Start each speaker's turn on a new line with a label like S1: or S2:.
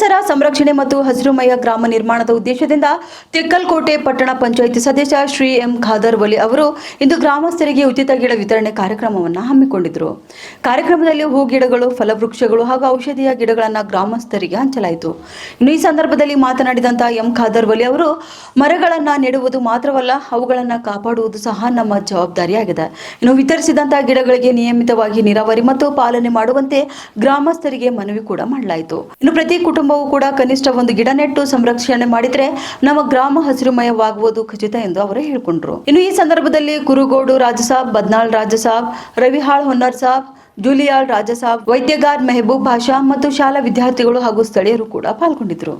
S1: ಪರಿಸರ ಸಂರಕ್ಷಣೆ ಮತ್ತು ಹಸಿರುಮಯ ಗ್ರಾಮ ನಿರ್ಮಾಣದ ಉದ್ದೇಶದಿಂದ ತೆಕ್ಕಲ್ಕೋಟೆ ಪಟ್ಟಣ ಪಂಚಾಯಿತಿ ಸದಸ್ಯ ಶ್ರೀ ಎಂ ಖಾದರ್ ವಲಿ ಅವರು ಇಂದು ಗ್ರಾಮಸ್ಥರಿಗೆ ಉಚಿತ ಗಿಡ ವಿತರಣೆ ಕಾರ್ಯಕ್ರಮವನ್ನು ಹಮ್ಮಿಕೊಂಡಿದ್ದರು ಕಾರ್ಯಕ್ರಮದಲ್ಲಿ ಹೂ ಗಿಡಗಳು ಫಲವೃಕ್ಷಗಳು ಹಾಗೂ ಔಷಧೀಯ ಗಿಡಗಳನ್ನು ಗ್ರಾಮಸ್ಥರಿಗೆ ಹಂಚಲಾಯಿತು. ಇನ್ನು ಈ ಸಂದರ್ಭದಲ್ಲಿ ಮಾತನಾಡಿದಂತಹ ಎಂ ಖಾದರ್ ವಲಿ ಅವರು, ಮರಗಳನ್ನು ನೆಡುವುದು ಮಾತ್ರವಲ್ಲ, ಅವುಗಳನ್ನು ಕಾಪಾಡುವುದು ಸಹ ನಮ್ಮ ಜವಾಬ್ದಾರಿಯಾಗಿದೆ. ಇನ್ನು ವಿತರಿಸಿದಂತಹ ಗಿಡಗಳಿಗೆ ನಿಯಮಿತವಾಗಿ ನೀರಾವರಿ ಮತ್ತು ಪಾಲನೆ ಮಾಡುವಂತೆ ಗ್ರಾಮಸ್ಥರಿಗೆ ಮನವಿ ಕೂಡ ಮಾಡಲಾಯಿತು. ಇನ್ನು ಪ್ರತಿ ಕುಟುಂಬವೂ ಕೂಡ ಕನಿಷ್ಠ ಒಂದು ಗಿಡ ನೆಟ್ಟು ಸಂರಕ್ಷಣೆ ಮಾಡಿದ್ರೆ ನಮ್ಮ ಗ್ರಾಮ ಹಸಿರುಮಯವಾಗುವುದು ಖಚಿತ ಎಂದು ಅವರು ಹೇಳಿಕೊಂಡ್ರು. ಇನ್ನು ಈ ಸಂದರ್ಭದಲ್ಲಿ ಕುರುಗೋಡು ರಾಜಸಾಬ್, ಬದ್ನಾಳ್ ರಾಜಸಾಬ್, ರವಿಹಾಳ್ ಹೊನ್ನರ್ ಸಾಬ್, ಜೂಲಿಯಾಳ್ ರಾಜಸಾಬ್, ವೈದ್ಯಗಾರ್ ಮೆಹಬೂಬ್ ಭಾಷಾ ಮತ್ತು ಶಾಲಾ ವಿದ್ಯಾರ್ಥಿಗಳು ಹಾಗೂ ಸ್ಥಳೀಯರು ಕೂಡ ಪಾಲ್ಗೊಂಡಿದ್ರು